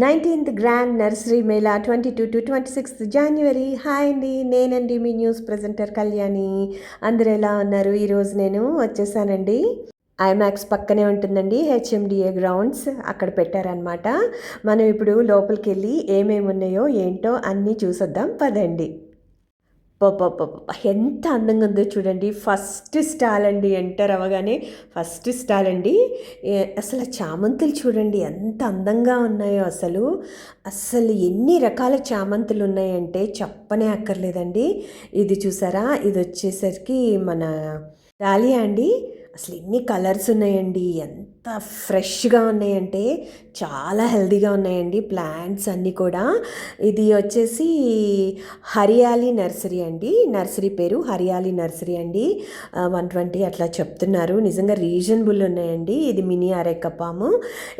Nineteenth grand nursery mela twenty two to twenty sixth January hi అండి నేనండి మీ news presenter Kalyani. అందరు ఎలా ఉన్నారు? ఈరోజు నేను వచ్చేసానండి. ఐమాక్స్ పక్కనే ఉంటుందండి హెచ్ఎండిఏ గ్రౌండ్స్ అక్కడ పెట్టారనమాట మనం ఇప్పుడు లోపలికి వెళ్ళి ఏమేమి ఉన్నాయో ఏంటో అన్నీ చూసొద్దాం పదండి. ఎంత అందంగా ఉందో చూడండి. ఫస్ట్ స్టాల్ అండి. ఎంటర్ అవ్వగానే ఫస్ట్ స్టాల్ అండి. అసలు చామంతులు చూడండి. ఎంత అందంగా ఉన్నాయో అసలు. అసలు ఎన్ని రకాల చామంతులు ఉన్నాయంటే చెప్పనే అక్కర్లేదండి. ఇది చూసారా? ఇది వచ్చేసరికి మన డాలియా అండి. అసలు ఎన్ని కలర్స్ ఉన్నాయండి. ఎంత ఫ్రెష్గా ఉన్నాయంటే చాలా హెల్దీగా ఉన్నాయండి ప్లాంట్స్ అన్నీ కూడా. ఇది వచ్చేసి హరియాలి నర్సరీ అండి. నర్సరీ పేరు హరియాలి నర్సరీ అండి. వన్ ట్వంటీ అట్లా చెప్తున్నారు. నిజంగా రీజనబుల్ ఉన్నాయండి. ఇది మినీ అరెక్కపాము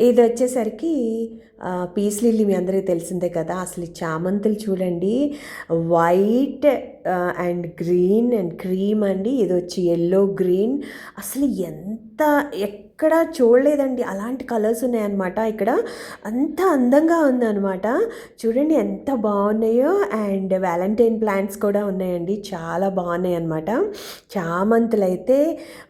ఇది వచ్చేసరికి పీస్ లిల్లీ మీ అందరికీ తెలిసిందే కదా. అసలు చామంతులు చూడండి. White and green and cream అండి. ఇది వచ్చి ఎల్లో గ్రీన్. అసలు ఎంత ఎక్కడ చూడలేదండి. అలాంటి కలర్స్ ఉన్నాయన్నమాట ఇక్కడ. అంత అందంగా ఉందన్నమాట. చూడండి ఎంత బాగున్నాయో. అండ్ వ్యాలంటైన్ ప్లాంట్స్ కూడా ఉన్నాయండి. చాలా బాగున్నాయి అన్నమాట చామంతులు అయితే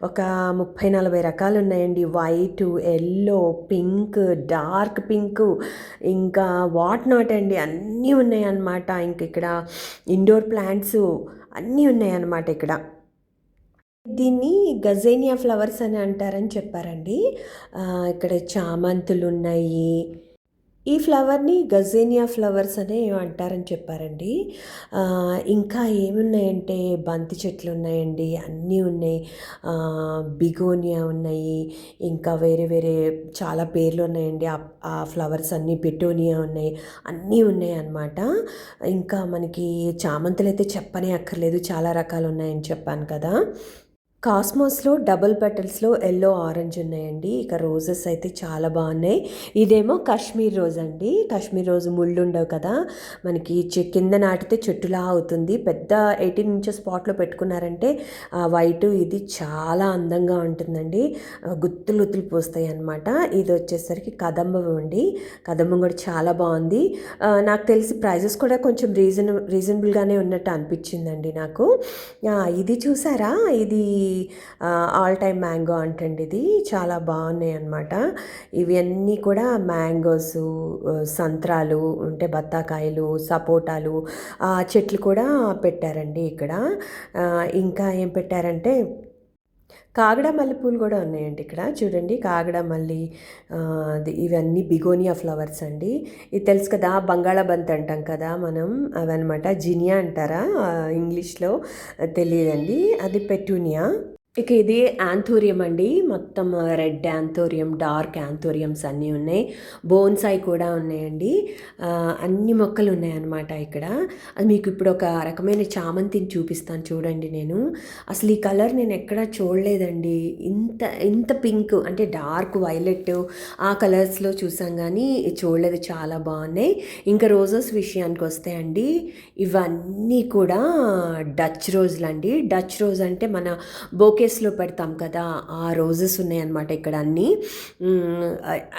ఒక ముప్పై నలభై రకాలు ఉన్నాయండి. White yellow pink dark pink ఇంకా వాట్ నాట్ అండి. అన్నీ ఉన్నాయన్నమాట. ఇంక ఇక్కడ ఇండోర్ ప్లాంట్స్ అన్నీ ఉన్నాయన్నమాట ఇక్కడ. దీన్ని గజేనియా ఫ్లవర్స్ అని అంటారని చెప్పారండి. ఇక్కడ చామంతులు ఉన్నాయి ఈ ఫ్లవర్ని గజేనియా ఫ్లవర్స్ అనే అంటారని చెప్పారండి. ఇంకా ఏమున్నాయంటే బంతి చెట్లు ఉన్నాయండి అన్నీ ఉన్నాయి. బిగోనియా ఉన్నాయి ఇంకా వేరే వేరే చాలా పేర్లు ఉన్నాయండి. ఆ- ఆ ఫ్లవర్స్ అన్నీ పెటోనియా ఉన్నాయి అన్నీ ఉన్నాయి అన్నమాట. ఇంకా మనకి చామంతులు అయితే చెప్పనే అక్కర్లేదు చాలా రకాలు ఉన్నాయని చెప్పాను కదా. కాస్మోస్లో డబుల్ పెటల్స్లో ఎల్లో ఆరెంజ్ ఉన్నాయండి. ఇక రోజెస్ అయితే చాలా బాగున్నాయి. ఇదేమో కాశ్మీర్ రోజ్ అండి. కాశ్మీర్ రోజు ముళ్ళు ఉండవు కదా. మనకి చె- కింద నాటితే చెట్టులా అవుతుంది. పెద్ద ఎయిటీన్ ఇంచెస్ స్పాట్లో పెట్టుకున్నారంటే ఆ వైట్ ఇది చాలా అందంగా ఉంటుందండి. గుత్తులు గుత్తులు పోస్తాయి అన్నమాట. ఇది వచ్చేసరికి కదంబం అండి. కదంబం కూడా చాలా బాగుంది. నాకు తెలిసి ప్రైజెస్ కూడా కొంచెం రీజన్ రీజనబుల్గానే ఉన్నట్టు అనిపించిందండి నాకు. ఇది చూసారా? ఇది ఆల్ టైమ్ మ్యాంగో అంటండి ఇది. చాలా బాగున్నాయి అనమాట ఇవన్నీ కూడా మ్యాంగోస్ సంత్రాలు అంటే బత్తాకాయలు సపోటాలు చెట్లు కూడా పెట్టారండి ఇక్కడ. ఇంకా ఏం పెట్టారంటే కాగడ మల్లెపూలు కూడా ఉన్నాయండి ఇక్కడ. చూడండి కాగడ మల్లి ఇవన్నీ బిగోనియా ఫ్లవర్స్ అండి. ఇది తెలుసు కదా బంగాళాబంత్ అంటాం కదా మనం అవన్నమాట జినియా అంటారా ఇంగ్లీష్లో తెలియదండి. అది పెటూనియా. ఇక ఇది యాంథోరియం అండి. మొత్తం రెడ్ యాంథోరియం డార్క్ యాంథోరియమ్స్ అన్నీ ఉన్నాయి. బోన్సాయి కూడా ఉన్నాయండి. అన్ని మొక్కలు ఉన్నాయన్నమాట ఇక్కడ. అది మీకు ఇప్పుడు ఒక రకమైన చామంతిని చూపిస్తాను చూడండి నేను. అసలు ఈ కలర్ నేను ఎక్కడా చూడలేదండి. ఇంత ఇంత పింక్ అంటే డార్క్ వైలెట్ ఆ కలర్స్లో చూసాం కానీ చూడలేదు. చాలా బాగున్నాయి. ఇంకా రోజెస్ విషయానికి వస్తే అండి ఇవన్నీ కూడా డచ్ రోజులు అండి డచ్ రోజ్ అంటే మన కేసులో పెడతాం కదా ఆ రోజెస్ ఉన్నాయన్నమాట ఇక్కడ అన్నీ.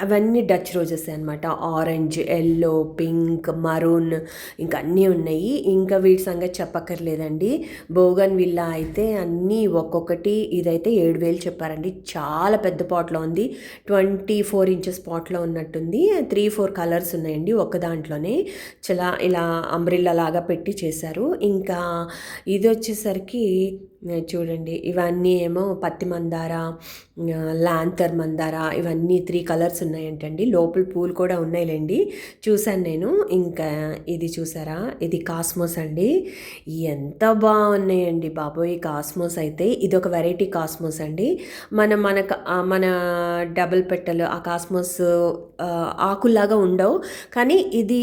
అవన్నీ డచ్ రోజెస్ అనమాట ఆరెంజ్ ఎల్లో పింక్ మరూన్ ఇంకా అన్నీ ఉన్నాయి. ఇంకా వీటి సంగతి చెప్పక్కర్లేదండి. బోగన్ విల్లా అయితే అన్నీ ఒక్కొక్కటి ఇదైతే ఏడు వేలు చెప్పారండి. చాలా పెద్ద పాట్లో ఉంది. ట్వంటీ ఫోర్ ఇంచెస్ పాట్లో ఉన్నట్టుంది. త్రీ ఫోర్ కలర్స్ ఉన్నాయండి ఒక దాంట్లోనే. చాలా ఇలా అంబ్రిల్లా లాగా పెట్టి చేశారు. ఇంకా ఇది వచ్చేసరికి చూడండి ఇవన్నీ ఏమో పత్తి మందార లాంతర్ మందార ఇవన్నీ త్రీ కలర్స్ ఉన్నాయంటండి. లోపల పూలు కూడా ఉన్నాయిలేండి. చూశాను నేను. ఇంకా ఇది చూసారా? ఇది కాస్మోస్ అండి. ఎంత బాగున్నాయండి బాబోయ్! కాస్మోస్ అయితే ఇది ఒక వెరైటీ కాస్మోస్ అండి. మన మన మన డబుల్ పెట్టెలు ఆ కాస్మోస్ ఆకుల్లాగా ఉండవు. కానీ ఇది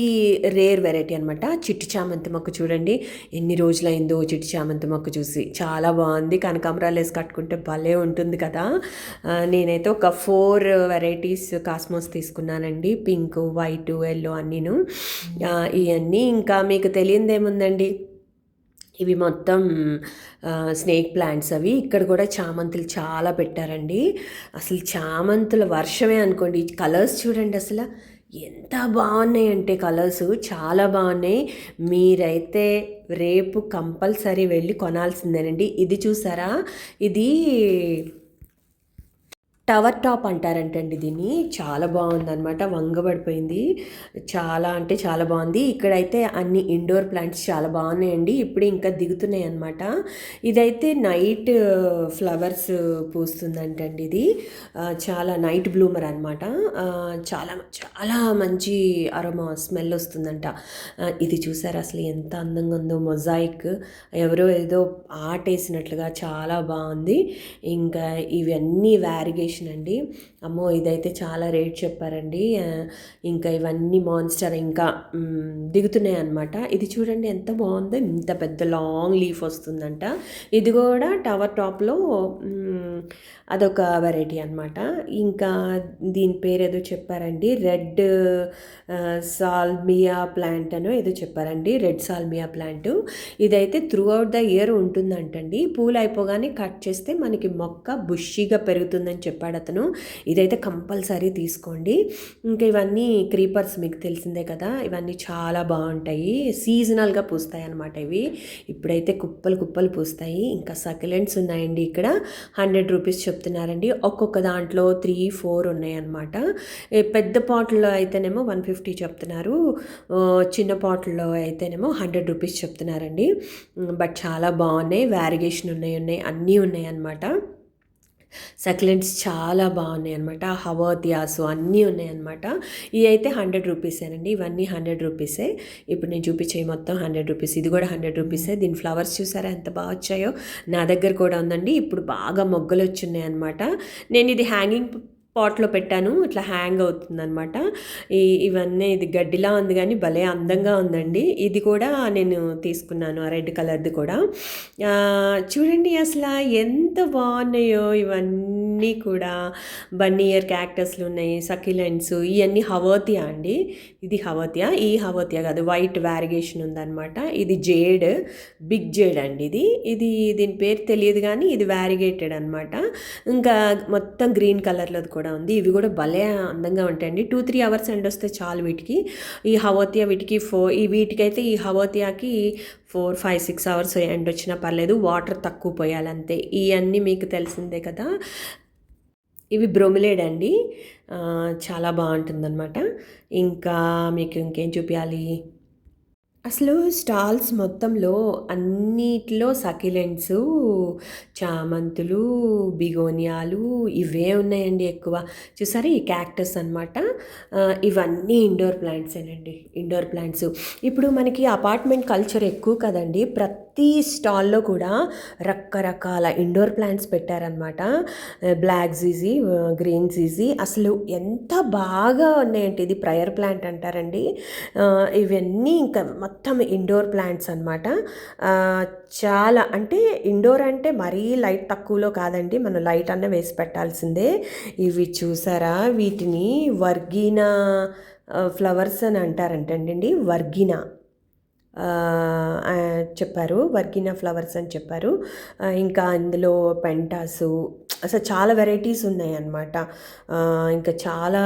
రేర్ వెరైటీ అనమాట చిట్టి చామంతి మొక్క చూడండి. ఎన్ని రోజులైందో చిట్టి చామంతి మొక్క చూసి. చాలా బాగుంది. కనకాంబరాలు వేసి కట్టుకుంటే భలే ఉంటుంది కదా. నేనైతే ఒక ఫోర్ వెరైటీస్ కాస్మోస్ తీసుకున్నానండి. పింక్ వైట్ ఎల్లో అన్నీను. ఇవన్నీ ఇంకా మీకు తెలియదు ఏముందండి? ఇవి మొత్తం స్నేక్ ప్లాంట్స్ అవి. ఇక్కడ కూడా చామంతులు చాలా పెట్టారండి. అసలు చామంతుల వర్షమే అనుకోండి. కలర్స్ చూడండి అసలు. ఎంత బాగున్నాయంటే కలర్స్ చాలా బాగున్నాయి. మీరైతే రేపు కంపల్సరీ వెళ్ళి కొనాల్సిందేనండి. ఇది చూసారా? ఇది టవర్ టాప్ అంటారంటండి దీన్ని. చాలా బాగుందనమాట వంగబడిపోయింది. చాలా అంటే చాలా బాగుంది. ఇక్కడైతే అన్ని ఇండోర్ ప్లాంట్స్ చాలా బాగున్నాయండి. ఇప్పుడు ఇంకా దిగుతున్నాయి అనమాట ఇదైతే నైట్ ఫ్లవర్స్ పూస్తుందంటండి ఇది. చాలా నైట్ బ్లూమర్ అనమాట చాలా చాలా మంచి అరోమా స్మెల్ వస్తుందంట. ఇది చూసారు? అసలు ఎంత అందంగా ఉందో మొజాయిక్. ఎవరో ఏదో ఆర్ట్ వేసినట్లుగా చాలా బాగుంది. ఇంకా ఇవన్నీ వ్యారిగేషన్ అండి. అమ్మో! ఇదైతే చాలా రేట్ చెప్పారండి. ఇంకా ఇవన్నీ మాన్స్టర్ ఇంకా దిగుతున్నాయి అనమాట ఇది చూడండి ఎంత బాగుందో ఇంత పెద్ద లాంగ్ లీఫ్ వస్తుందంట. ఇది కూడా టవర్ టాప్లో అదొక వెరైటీ అనమాట ఇంకా దీని పేరు ఏదో చెప్పారండి రెడ్ సాల్మియా ప్లాంట్ అనో ఏదో చెప్పారండి. రెడ్ సాల్మియా ప్లాంట్ ఇదైతే త్రూ అవుట్ ద ఇయర్ ఉంటుందంటండి. పూలు అయిపోగానే కట్ చేస్తే మనకి మొక్క బుషిగా పెరుగుతుందని చెప్పాడు అతను. ఇదైతే కంపల్సరీ తీసుకోండి. ఇంకా ఇవన్నీ క్రీపర్స్ మీకు తెలిసిందే కదా. ఇవన్నీ చాలా బాగుంటాయి. సీజనల్గా పూస్తాయి అన్నమాట ఇవి. ఇప్పుడైతే కుప్పలు కుప్పలు పూస్తాయి. ఇంకా సకిలెంట్స్ ఉన్నాయండి ఇక్కడ. హండ్రెడ్ రూపీస్ చెప్తున్నారండి. ఒక్కొక్క దాంట్లో త్రీ ఫోర్ ఉన్నాయన్నమాట. పెద్ద పాటల్లో అయితేనేమో వన్ ఫిఫ్టీ చెప్తున్నారు. చిన్న పాటల్లో అయితేనేమో హండ్రెడ్ రూపీస్ చెప్తున్నారండి. బట్ చాలా బాగున్నాయి. వ్యారిగేషన్ ఉన్నాయి ఉన్నాయి. అన్నీ ఉన్నాయన్నమాట. సక్లెంట్స్ చాలా బాగున్నాయి అనమాట హవర్తియాస్ అన్నీ ఉన్నాయన్నమాట ఇవి అయితే హండ్రెడ్ రూపీసేనండి ఇవన్నీ హండ్రెడ్ రూపీసే ఇప్పుడు నేను చూపించే మొత్తం హండ్రెడ్ రూపీస్. ఇది కూడా హండ్రెడ్ రూపీసే దీని ఫ్లవర్స్ చూసారా ఎంత బాగా వచ్చాయో? నా దగ్గర కూడా ఉందండి. ఇప్పుడు బాగా మొగ్గలు వచ్చున్నాయి అనమాట నేను ఇది హ్యాంగింగ్ పాట్లో పెట్టాను. ఇట్లా హ్యాంగ్ అవుతుందనమాట ఈ ఇవన్నీ ఇది గడ్డిలా ఉంది కానీ భలే అందంగా ఉందండి. ఇది కూడా నేను తీసుకున్నాను ఆ రెడ్ కలర్ది కూడా. చూడండి అసలు ఎంత బాగున్నాయో ఇవన్నీ. అన్నీ కూడా బన్నీయర్ క్యాక్టస్లు ఉన్నాయి సకిలెంట్స్ ఇవన్నీ హవోతియా అండి? ఇది హవోతియా? ఈ హవోతియా కాదు వైట్ వ్యారిగేషన్ ఉందన్నమాట. ఇది జేడ్ బిగ్ జేడ్ అండి ఇది. ఇది దీని పేరు తెలియదు కానీ ఇది వ్యారిగేటెడ్ అనమాట ఇంకా మొత్తం గ్రీన్ కలర్లో కూడా ఉంది. ఇవి కూడా భలే అందంగా ఉంటాయండి. టూ త్రీ అవర్స్ ఎండ్ వస్తే చాలు వీటికి. ఈ హవోతియా వీటికి ఫోర్ ఈ వీటికైతే ఈ హవోతియాకి ఫోర్ ఫైవ్ సిక్స్ అవర్స్ ఎండ్ వచ్చినా పర్లేదు. వాటర్ తక్కువ పోయాలంతే. ఇవన్నీ మీకు తెలిసిందే కదా. ఇవి బ్రోమిలేడ్ అండి చాలా బాగుంటుందన్నమాట. ఇంకా మీకు ఇంకేం చూపించాలి అసలు స్టాల్స్ మొత్తంలో అన్నిట్లో సకిలెంట్స్ చామంతులు బిగోనియాలు ఇవే ఉన్నాయండి ఎక్కువ. చూసారా ఈ క్యాక్టస్ అనమాట ఇవన్నీ ఇండోర్ ప్లాంట్సేనండి. Indoor plants. ఇప్పుడు మనకి అపార్ట్మెంట్ కల్చర్ ఎక్కువ కదండి. ప్రతి ప్రతి స్టాల్లో కూడా రకరకాల ఇండోర్ ప్లాంట్స్ పెట్టారనమాట బ్లాక్ జీజీ గ్రీన్ జీజీ. అసలు ఎంత బాగా ఉన్నాయంటే ఇది ప్రయర్ ప్లాంట్ అంటారండి. ఇవన్నీ ఇంకా మొత్తం ఇండోర్ ప్లాంట్స్ అనమాట చాలా అంటే ఇండోర్ అంటే మరీ లైట్ తక్కువలో కాదండి. మనం లైట్ అన్న వేసి పెట్టాల్సిందే. ఇవి చూసారా? వీటిని వర్గీనా ఫ్లవర్స్ అని అంటారంటండి వర్గినా. చెప్పారు. వర్గినా ఫ్లవర్స్ అని చెప్పారు. ఇంకా అందులో పెంటాసు అసలు చాలా వెరైటీస్ ఉన్నాయన్నమాట. ఇంకా చాలా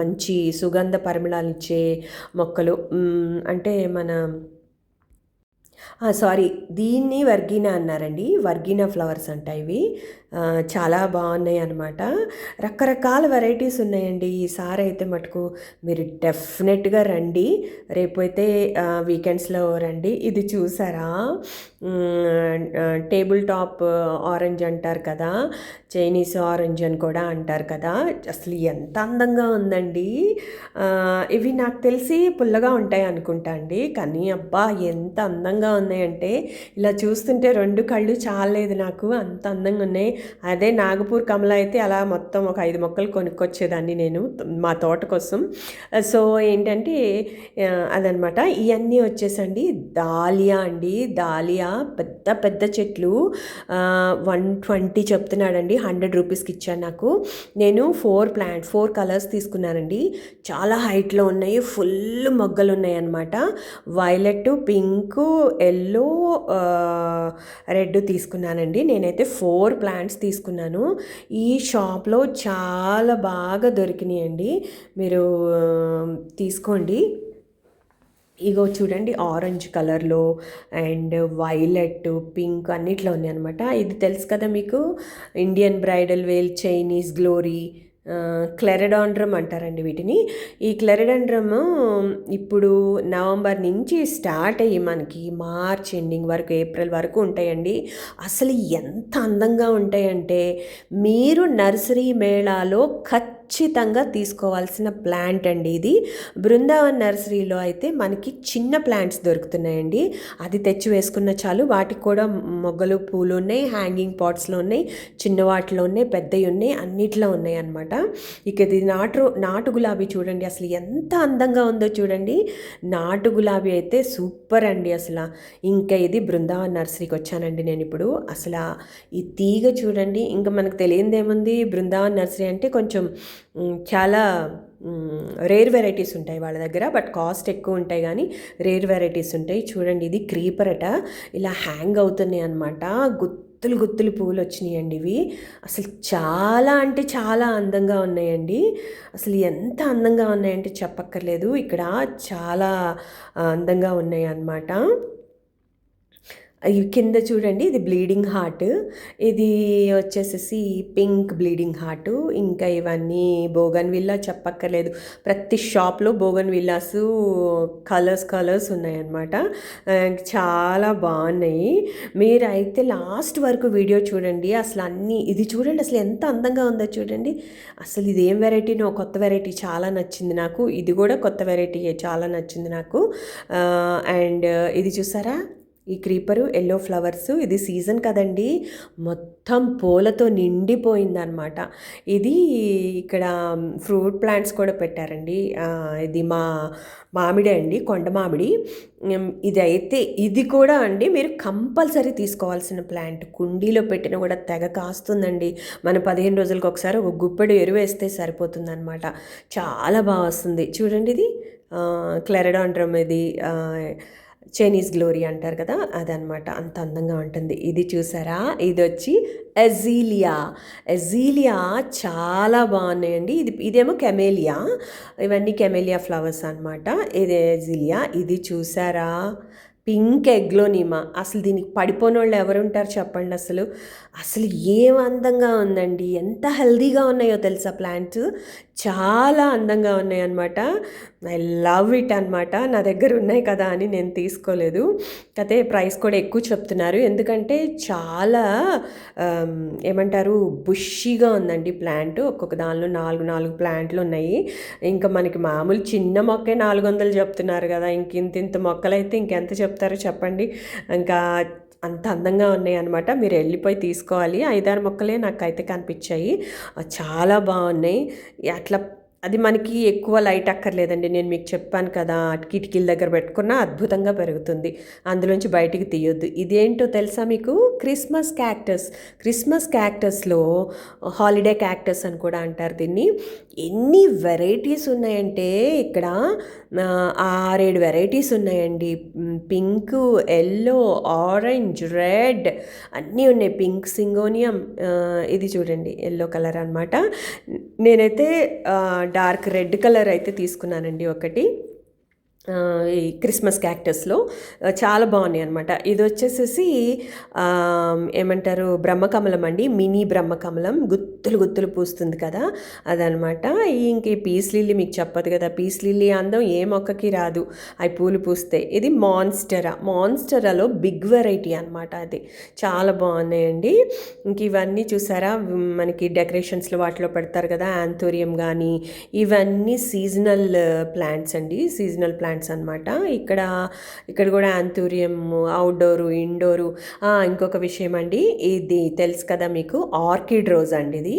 మంచి సుగంధ పరిమళాలు ఇచ్చే మొక్కలు. అంటే మన సారీ దీన్ని వర్గీనా అన్నారండి. వర్గీనా ఫ్లవర్స్ అంట ఇవి. చాలా బాగున్నాయి అనమాట రకరకాల వెరైటీస్ ఉన్నాయండి. ఈసారి అయితే మటుకు మీరు డెఫినెట్గా రండి. రేపు అయితే వీకెండ్స్లో రండి. ఇది చూసారా? టేబుల్ టాప్ ఆరెంజ్ అంటారు కదా? చైనీస్ ఆరెంజ్ అని కూడా అంటారు కదా? అసలు ఎంత అందంగా ఉందండి. ఇవి నాకు తెలిసి పుల్లగా ఉంటాయి అనుకుంటా అండి. కానీ అబ్బా ఎంత అందంగా ఉన్నాయంటే ఇలా చూస్తుంటే రెండు కళ్ళు చాలేదు నాకు. అంత అందంగా ఉన్నాయి. అదే నాగపూర్ కమల అయితే అలా మొత్తం ఒక ఐదు మొక్కలు కొనుక్కొచ్చేదాన్ని నేను మా తోట కోసం. సో ఏంటంటే అదనమాట. ఇవన్నీ వచ్చేసండి. దాలియా అండి. దాలియా పెద్ద పెద్ద చెట్లు. వన్ ట్వంటీ చెప్తున్నాడండి. హండ్రెడ్ రూపీస్కి ఇచ్చాను నాకు. నేను ఫోర్ ప్లాంట్ ఫోర్ కలర్స్ తీసుకున్నానండి. చాలా హైట్లో ఉన్నాయి. ఫుల్ మొగ్గలు ఉన్నాయి అన్నమాట వైలెట్ పింక్ ఎల్లో రెడ్ తీసుకున్నానండి. నేనైతే ఫోర్ ప్లాంట్స్ ప్యాంట్స్ తీసుకున్నాను. ఈ షాప్లో చాలా బాగా దొరికినాయండి. మీరు తీసుకోండి. ఇగో చూడండి ఆరెంజ్ కలర్లో అండ్ వైలెట్ పింక్ అన్నిట్లో ఉన్నాయి అనమాట ఇది తెలుసు కదా మీకు? Indian bridal veil Chinese glory clerodendrum అంటారండి వీటిని. ఈ క్లెరడాండ్రమ్ ఇప్పుడు నవంబర్ నుంచి స్టార్ట్ అయ్యి మనకి మార్చ్ ఎండింగ్ వరకు ఏప్రిల్ వరకు ఉంటాయండి. అసలు ఎంత అందంగా ఉంటాయంటే మీరు నర్సరీ మేళాలో ఖచ్చితంగా ఖచ్చితంగా తీసుకోవాల్సిన ప్లాంట్ అండి ఇది. బృందావన్ నర్సరీలో అయితే మనకి చిన్న ప్లాంట్స్ దొరుకుతున్నాయండి. అది తెచ్చి వేసుకున్న చాలు. వాటికి కూడా మొగ్గలు పూలు ఉన్నాయి హ్యాంగింగ్ పాట్స్లో ఉన్నాయి చిన్న వాటిలో ఉన్నాయి పెద్దవి ఉన్నాయి అన్నిట్లో ఉన్నాయి అనమాట ఇక ఇది నాటు నాటు గులాబీ చూడండి. అసలు ఎంత అందంగా ఉందో చూడండి. నాటు గులాబీ అయితే సూపర్ అండి అసలు. ఇంకా ఇది బృందావన్ నర్సరీకి వచ్చానండి నేను ఇప్పుడు. అసలు ఈ తీగ చూడండి. ఇంకా మనకు తెలియదేముంది బృందావన్ నర్సరీ అంటే కొంచెం చాలా రేర్ వెరైటీస్ ఉంటాయి వాళ్ళ దగ్గర బట్ కాస్ట్ ఎక్కువ ఉంటాయి కానీ రేర్ వెరైటీస్ ఉంటాయి. చూడండి ఇది క్రీపర్ అట. ఇలా హ్యాంగ్ అవుతున్నాయి అనమాట గుత్తులు గుత్తులు పువ్వులు వచ్చినాయండి ఇవి. అసలు చాలా అంటే చాలా అందంగా ఉన్నాయండి. అసలు ఎంత అందంగా ఉన్నాయంటే చెప్పక్కర్లేదు. ఇక్కడ చాలా అందంగా ఉన్నాయి అన్నమాట. కింద చూడండి ఇది బ్లీడింగ్ హార్ట్. ఇది వచ్చేసేసి పింక్ బ్లీడింగ్ హార్ట్. ఇంకా ఇవన్నీ బోగన్ విల్లా చెప్పక్కర్లేదు. ప్రతి షాప్లో బోగన్ విల్లాస్ కలర్స్ కలర్స్ ఉన్నాయన్నమాట. చాలా బాగున్నాయి. మీరైతే లాస్ట్ వరకు వీడియో చూడండి. అసలు అన్నీ ఇది చూడండి అసలు ఎంత అందంగా ఉందో చూడండి. అసలు ఇది ఏం వెరైటీనో కొత్త వెరైటీ చాలా నచ్చింది నాకు. ఇది కూడా కొత్త వెరైటీ చాలా నచ్చింది నాకు. అండ్ ఇది చూసారా? ఈ క్రీపరు ఎల్లో ఫ్లవర్స్ ఇది సీజన్ కదండి. మొత్తం పూలతో నిండిపోయిందనమాట ఇది ఇక్కడ ఫ్రూట్ ప్లాంట్స్ కూడా పెట్టారండి. ఇది మా మామిడి అండి కొండ మామిడి. ఇది అయితే ఇది కూడా అండి మీరు కంపల్సరీ తీసుకోవాల్సిన ప్లాంట్. కుండీలో పెట్టిన కూడా తెగ కాస్తుందండి. మన పదిహేను రోజులకు ఒకసారి ఒక గుప్పెడు ఎరువేస్తే సరిపోతుందనమాట చాలా బాగా వస్తుంది. చూడండి ఇది. క్లెరడాండ్రమ్ ఇది. చైనీస్ గ్లోరీ అంటారు కదా అదనమాట అంత అందంగా ఉంటుంది. ఇది చూసారా? ఇది వచ్చి ఎజీలియా. ఎజీలియా చాలా బాగున్నాయండి. ఇది ఇదేమో కెమేలియా. ఇవన్నీ కెమేలియా ఫ్లవర్స్ అనమాట ఇది ఎజీలియా. ఇది చూసారా? పింక్ ఎగ్లోనిమా అసలు దీనికి పడిపోని వాళ్ళు ఎవరుంటారు చెప్పండి అసలు. అసలు ఏం అందంగా ఉందండి? ఎంత హెల్దీగా ఉన్నాయో తెలుసా ప్లాంట్స్? చాలా అందంగా ఉన్నాయి అనమాట ఐ లవ్ ఇట్ అనమాట నా దగ్గర ఉన్నాయి కదా అని నేను తీసుకోలేదు. అయితే ప్రైస్ కూడా ఎక్కువ చెప్తున్నారు. ఎందుకంటే చాలా ఏమంటారు బుషీగా ఉందండి ప్లాంట్. ఒక్కొక్క దానిలో నాలుగు నాలుగు ప్లాంట్లు ఉన్నాయి. ఇంకా మనకి మామూలు చిన్న మొక్కే నాలుగు వందలు చెప్తున్నారు కదా. ఇంక ఇంత ఇంత మొక్కలైతే ఇంకెంత చెప్తారో చెప్పండి. ఇంకా అంత అందంగా ఉన్నాయి అనమాట మీరు వెళ్ళిపోయి తీసుకోవాలి. ఐదారు మొక్కలే నాకైతే కనిపించాయి. చాలా బాగున్నాయి. అట్లా అది మనకి ఎక్కువ లైట్ అక్కర్లేదండి. నేను మీకు చెప్పాను కదా కిటికీల దగ్గర పెట్టుకున్న అద్భుతంగా పెరుగుతుంది. అందులోంచి బయటికి తీయొద్దు. ఇదేంటో తెలుసా మీకు? Christmas cactus. క్రిస్మస్ క్యాక్టస్లో హాలిడే క్యాక్టస్ అని కూడా అంటారు దీన్ని. ఎన్ని వెరైటీస్ ఉన్నాయంటే ఇక్కడ ఆరేడు వెరైటీస్ ఉన్నాయండి. పింక్ ఎల్లో ఆరెంజ్ రెడ్ అన్నీ ఉన్నాయి. పింక్ సింగోనియం ఇది చూడండి ఎల్లో కలర్ అనమాట నేనైతే డార్క్ రెడ్ కలర్ అయితే తీసుకున్నానండి ఒకటి. ఈ క్రిస్మస్ క్యాక్టస్లో చాలా బాగున్నాయి అనమాట ఇది వచ్చేసేసి ఏమంటారు బ్రహ్మకమలం అండి. మినీ బ్రహ్మకమలం. గుత్తులు గుత్తులు పూస్తుంది కదా అదనమాట ఇంక పీస్ లిల్లీ మీకు చెప్పదు కదా. పీస్ లిల్లీ అందం ఏ మొక్కకి రాదు. అవి పూలు పూస్తే. ఇది మాన్స్టరా. మాన్స్టరాలో బిగ్ వెరైటీ అనమాట అది. చాలా బాగున్నాయండి. ఇంక ఇవన్నీ చూసారా? మనకి డెకరేషన్స్లో వాటిలో పెడతారు కదా యాంథోరియం కానీ ఇవన్నీ సీజనల్ ప్లాంట్స్ అండి. సీజనల్ ప్లాంట్స్ అనమాట ఇక్కడ ఇక్కడ కూడా యాంథోరియం అవుట్డోరు ఇండోరు. ఇంకొక విషయం అండి. ఇది తెలుసు కదా మీకు ఆర్కిడ్ రోజ్ అండి ఇది.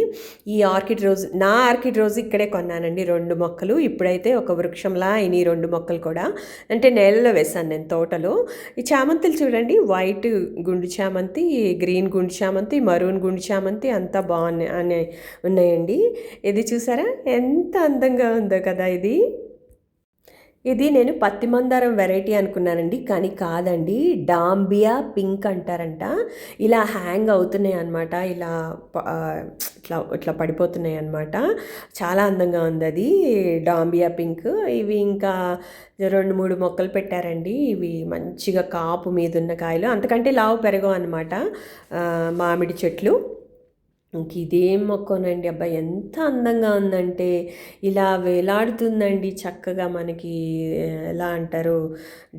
ఈ ఆర్కిడ్ రోజ్ నా ఆర్కిడ్ రోజ్ ఇక్కడే కొన్నానండి రెండు మొక్కలు. ఇప్పుడైతే ఒక వృక్షంలా అయిన ఈ రెండు మొక్కలు కూడా. అంటే నేలలో వేసాను నేను తోటలో. ఈ చామంతులు చూడండి వైట్ గుండు చామంతి గ్రీన్ గుండు చామంతి మరూన్ గుండు చామంతి అంతా బాగున్నాయి అనే ఉన్నాయండి. ఇది చూసారా? ఎంత అందంగా ఉందో కదా ఇది. ఇది నేను పత్తి మందారం వెరైటీ అనుకున్నానండి కానీ కాదండి. డాంబియా పింక్ అంటారంట. ఇలా హ్యాంగ్ అవుతున్నాయి అనమాట ఇలా ఇట్లా ఇట్లా పడిపోతున్నాయి అనమాట చాలా అందంగా ఉంది అది. Dombeya pink. ఇవి ఇంకా రెండు మూడు మొక్కలు పెట్టారండి. ఇవి మంచిగా కాపు మీద ఉన్న కాయలు. అంతకంటే లావు పెరగవు అనమాట మామిడి చెట్లు. ఇంక ఇదేం మొక్కనండి. అబ్బా ఎంత అందంగా ఉందంటే ఇలా వేలాడుతుందండి. చక్కగా మనకి ఎలా అంటారు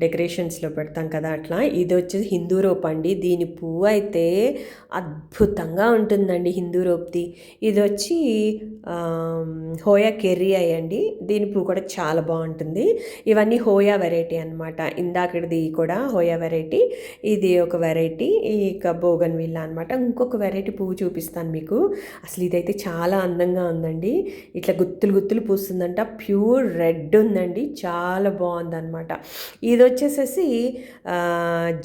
డెకరేషన్స్లో పెడతాం కదా అట్లా. ఇది వచ్చేసి హిందూ రోప్ అండి. దీని పువ్వు అయితే అద్భుతంగా ఉంటుందండి హిందూ రోప్ది. ఇది వచ్చి హోయా కెర్రీ అయ్యండి దీని పువ్వు కూడా చాలా బాగుంటుంది. ఇవన్నీ హోయా వెరైటీ అనమాట ఇందాకటిది కూడా హోయా వెరైటీ. ఇది ఒక వెరైటీ. ఇక బోగన్ విల్లా అనమాట ఇంకొక వెరైటీ పువ్వు చూపిస్తాను మీకు. అసలు ఇదైతే చాలా అందంగా ఉందండి. ఇట్లా గుత్తులు గుత్తులు పూస్తుందంట. ప్యూర్ రెడ్ ఉందండి. చాలా బాగుందన్నమాట. ఇది వచ్చేసేసి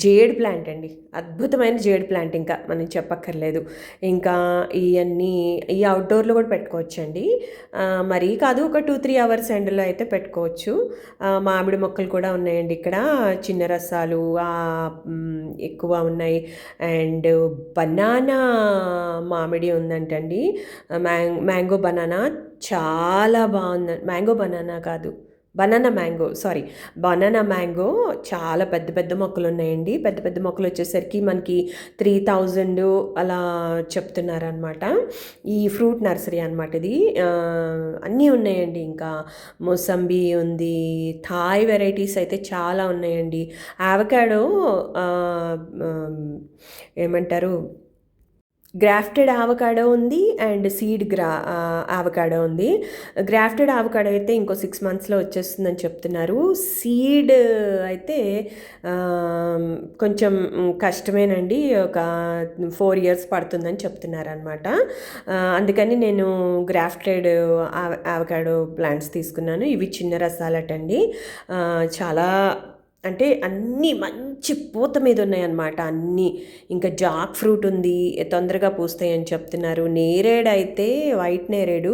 జేడ్ ప్లాంట్ అండి. అద్భుతమైన జేడ్ ప్లాంట్ ఇంకా మనం చెప్పక్కర్లేదు. ఇంకా ఇవన్నీ ఈ అవుట్డోర్లో కూడా పెట్టుకోవచ్చండి. మరీ కాదు ఒక టూ త్రీ అవర్స్ ఎండలో అయితే పెట్టుకోవచ్చు. మామిడి మొక్కలు కూడా ఉన్నాయండి ఇక్కడ. చిన్న రసాలు ఎక్కువ ఉన్నాయి. అండ్ బనానా మామిడి ఉందంటండి. మ్యాంగ్ మ్యాంగో బనానా చాలా బాగుంది మ్యాంగో బనానా కాదు banana mango sorry banana mango చాలా పెద్ద పెద్ద మొక్కలు ఉన్నాయండి పెద్ద పెద్ద మొక్కలు వచ్చేసరికి మనకి త్రీ థౌజండ్ అలా చెప్తున్నారనమాట ఈ ఫ్రూట్ నర్సరీ అనమాట ఇది. అన్నీ ఉన్నాయండి ఇంకా. మొసంబి ఉంది థాయ్ వెరైటీస్ అయితే చాలా ఉన్నాయండి. ఆవకాడో ఏమంటారు? గ్రాఫ్టెడ్ ఆవకాడో ఉంది అండ్ సీడ్ గ్రా ఆవకాడో ఉంది. గ్రాఫ్టెడ్ ఆవకాడో అయితే ఇంకో సిక్స్ మంత్స్లో వచ్చేస్తుందని చెప్తున్నారు. సీడ్ అయితే కొంచెం కష్టమేనండి. ఒక ఫోర్ ఇయర్స్ పడుతుందని చెప్తున్నారు అనమాట అందుకని నేను గ్రాఫ్టెడ్ ఆవకాడో ప్లాంట్స్ తీసుకున్నాను. ఇవి చిన్న రసాలటండి. చాలా అంటే అన్నీ మంచి పూత మీద ఉన్నాయన్నమాట అన్నీ. ఇంకా జాక్ ఫ్రూట్ ఉంది తొందరగా పూస్తాయని చెప్తున్నారు. నేరేడు అయితే వైట్ నేరేడు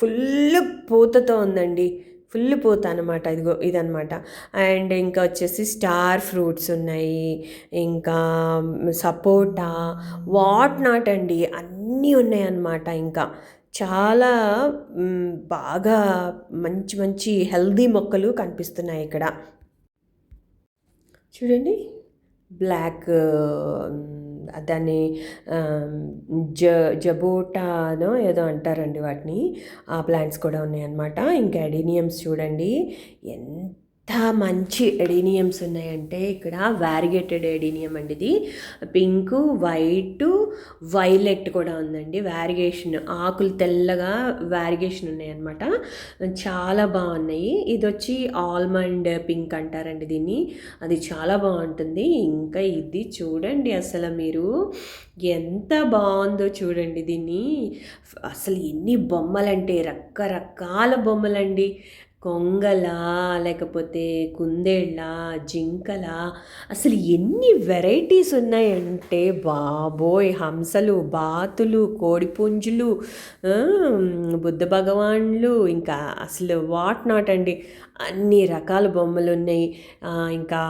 ఫుల్ పూతతో ఉందండి. ఫుల్ పూత అనమాట ఇదిగో ఇదనమాట అండ్ ఇంకా వచ్చేసి స్టార్ ఫ్రూట్స్ ఉన్నాయి. ఇంకా సపోటా వాట్ నాట్ అండి అన్నీ ఉన్నాయన్నమాట ఇంకా. చాలా బాగా మంచి మంచి హెల్దీ మొక్కలు కనిపిస్తున్నాయి ఇక్కడ. చూడండి. బ్లాక్ దాన్ని జ జబోటానో ఏదో అంటారండి వాటిని. ఆ ప్లాంట్స్ కూడా ఉన్నాయన్నమాట. ఇంకా ఎడీనియమ్స్ చూడండి. ఎంత ఎంత మంచి ఎడీనియమ్స్ ఉన్నాయంటే ఇక్కడ వ్యారిగేటెడ్ ఎడీనియం అండి ఇది. పింక్ వైట్ వైలెట్ కూడా ఉందండి. వ్యారిగేషన్ ఆకులు తెల్లగా వ్యారిగేషన్ ఉన్నాయన్నమాట. చాలా బాగున్నాయి. ఇది వచ్చి ఆల్మండ్ పింక్ అంటారండి దీన్ని. అది చాలా బాగుంటుంది. ఇంకా ఇది చూడండి అసలు మీరు. ఎంత బాగుందో చూడండి దీన్ని. అసలు ఎన్ని బొమ్మలంటే రకరకాల బొమ్మలండి. కొంగలా లేకపోతే కుందేళ్ళ జింకల? అసలు ఎన్ని వెరైటీస్ ఉన్నాయంటే బాబోయ్! హంసలు బాతులు కోడిపుంజులు బుద్ధ భగవాన్లు ఇంకా అసలు వాట్ నాట్ అండి. అన్ని రకాల బొమ్మలు ఉన్నాయి ఇంకా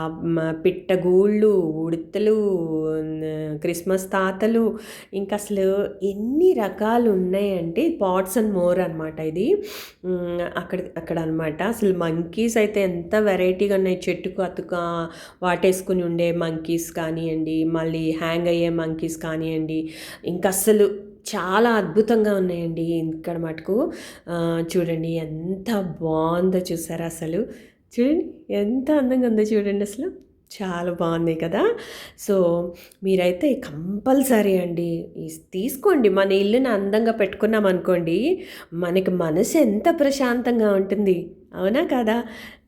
పిట్టగూళ్ళు ఉడతలు క్రిస్మస్ తాతలు ఇంకా అసలు ఎన్ని రకాలు ఉన్నాయంటే పాట్స్ అండ్ మోర్ అనమాట ఇది. అక్కడ అక్కడ అనమాట అసలు మంకీస్ అయితే ఎంత వెరైటీగా ఉన్నాయి. చెట్టుకు అతుక వాటేసుకుని ఉండే మంకీస్ కానివ్వండి మళ్ళీ హ్యాంగ్ అయ్యే మంకీస్ కానివ్వండి. ఇంకా అసలు చాలా అద్భుతంగా ఉన్నాయండి ఇక్కడ మటుకు. చూడండి ఎంత బాగుందో చూసారా అసలు. చూడండి ఎంత అందంగా ఉందో చూడండి అసలు. చాలా బాగుంది కదా. సో మీరైతే కంపల్సరీ అండి తీసుకోండి. మన ఇల్లుని అందంగా పెట్టుకున్నాం అనుకోండి మనకి మనసు ఎంత ప్రశాంతంగా ఉంటుంది. అవునా కదా?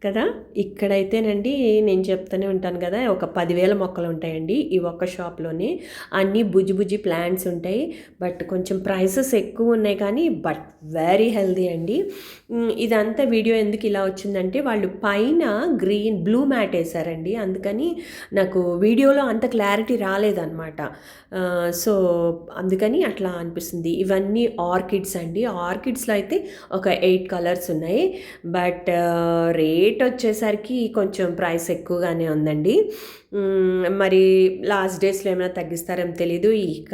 కదా? ఇక్కడైతేనండి నేను చెప్తూనే ఉంటాను కదా ఒక పదివేల మొక్కలు ఉంటాయండి ఈ ఒక్క షాప్లోనే. అన్నీ బుజ్జి బుజ్జి ప్లాంట్స్ ఉంటాయి. బట్ కొంచెం ప్రైసెస్ ఎక్కువ ఉన్నాయి కానీ బట్ వెరీ హెల్దీ అండి. ఇదంతా వీడియో ఎందుకు ఇలా వచ్చిందంటే వాళ్ళు పైన గ్రీన్ బ్లూ మ్యాట్ వేసారండి అందుకని నాకు వీడియోలో అంత క్లారిటీ రాలేదన్నమాట. సో అందుకని అట్లా అనిపిస్తుంది. ఇవన్నీ ఆర్కిడ్స్ అండి. ఆర్కిడ్స్లో అయితే ఒక ఎయిట్ కలర్స్ ఉన్నాయి. బట్ రేట్ రేట్ వచ్చేసరికి కొంచెం ప్రైస్ ఎక్కువగానే ఉందండి. మరి లాస్ట్ డేస్లో ఏమైనా తగ్గిస్తారేమో తెలీదు. ఇక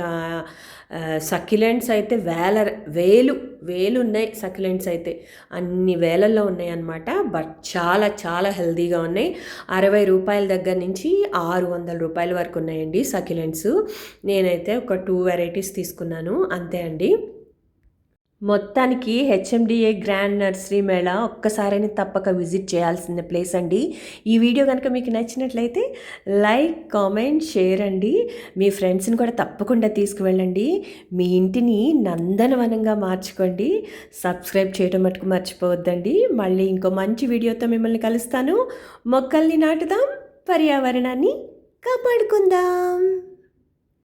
సక్యులెంట్స్ అయితే వేల వేలు వేలు ఉన్నాయి సక్యులెంట్స్ అయితే. అన్ని వేలల్లో ఉన్నాయి అన్నమాట బట్ చాలా చాలా హెల్దీగా ఉన్నాయి. అరవై రూపాయల దగ్గర నుంచి ఆరు వందల రూపాయల వరకు ఉన్నాయండి సక్యులెంట్స్. నేనైతే ఒక టూ వెరైటీస్ తీసుకున్నాను. అంతే అండి. మొత్తానికి హెచ్ఎండిఏ గ్రాండ్ నర్సరీ మేళా ఒక్కసారైనా తప్పక విజిట్ చేయాల్సిన ప్లేస్ అండి. ఈ వీడియో కనుక మీకు నచ్చినట్లయితే లైక్ కామెంట్ షేర్ అండి. మీ ఫ్రెండ్స్ని కూడా తప్పకుండా తీసుకువెళ్ళండి. మీ ఇంటిని నందనవనంగా మార్చుకోండి. సబ్స్క్రైబ్ చేయడం మటుకు మర్చిపోవద్దండి. మళ్ళీ ఇంకో మంచి వీడియోతో మిమ్మల్ని కలుస్తాను. మొక్కల్ని నాటుదాం పర్యావరణాన్ని కాపాడుకుందాం.